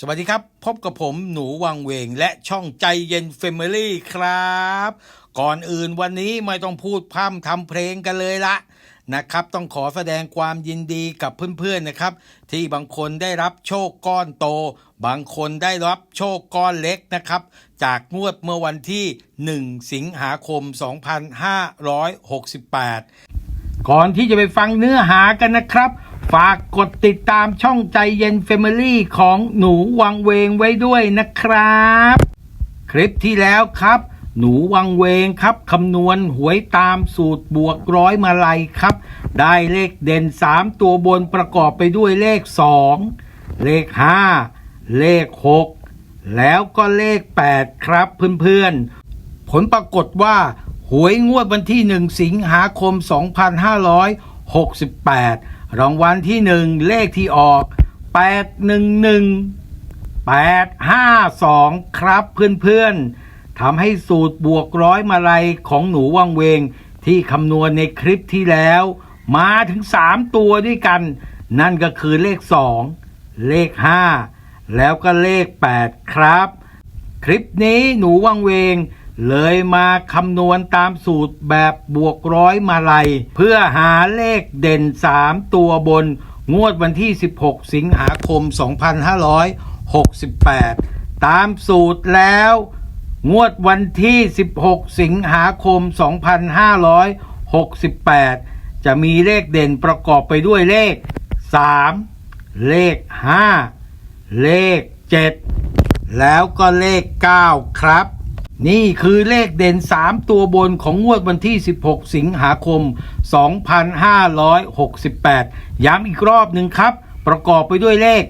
สวัสดีครับ พบกับผมหนูวังเวงและช่องใจเย็นเฟมิลี่ครับ ก่อนอื่นวันนี้ไม่ต้องพูดพร่ำทำเพลงกันเลยละนะครับ ต้องขอแสดงความยินดีกับเพื่อนๆนะครับ ที่บางคนได้รับโชคก้อนโต บางคนได้รับโชคก้อนเล็กนะครับ จากงวดเมื่อวันที่ 1 สิงหาคม 2568 ก่อนที่จะไปฟังเนื้อหากันนะครับ ฝากกดติดตามช่องใจเย็น Family ของหนูวังเวงไว้ด้วยนะครับ คลิปที่แล้วครับ หนูวังเวงครับคำนวณหวยตามสูตรบวกร้อยมาลัยครับ ได้เลขเด่น 3 ตัวบนประกอบไปด้วยเลข 2 เลข 5 เลข 6 แล้วก็เลข 8 ครับเพื่อนๆ ผลปรากฏว่า หวยงวดวันที่ 1 สิงหาคม 2568 รางวัลที่1เลขที่ออก811 852ครับเพื่อนๆทำให้สูตรบวกร้อยมาลัยของหนูวังเวงที่คำนวณในคลิปที่แล้ว มาถึง3ตัวด้วยกัน นั่นก็คือเลข2เลข5แล้วก็เลข8ครับ คลิปนี้หนูวังเวง เลยมาคำนวณตามสูตรแบบบวกร้อยมาลัย เพื่อหาเลขเด่น 3 ตัวบน งวดวันที่ 16 สิงหาคม 2568 ตามสูตรแล้ว งวดวันที่ 16 สิงหาคม 2568 จะมีเลขเด่นประกอบไปด้วยเลข 3 เลข 5 เลข 7 แล้วก็เลข 9 ครับ นี่คือเลขเด่น 3 ตัวบนของงวดวันที่ 16 สิงหาคม 2568 ย้ำอีกรอบหนึ่งครับ ประกอบไปด้วยเลข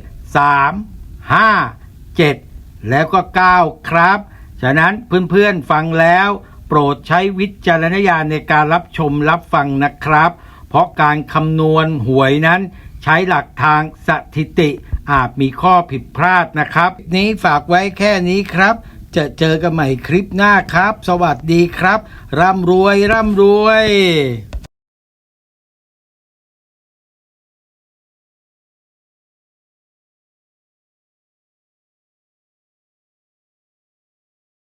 3 5 7 แล้วก็ 9 ครับ ฉะนั้นเพื่อนๆฟังแล้ว โปรดใช้วิจารณญาณในการรับชมรับฟังนะครับ เพราะการคำนวณหวยนั้น ใช้หลักทางสถิติอาจมีข้อผิดพลาดนะครับ นี้ฝากไว้แค่นี้ครับ จะเจอกันใหม่คลิปหน้าครับ สวัสดีครับ ร่ำรวยร่ำรวย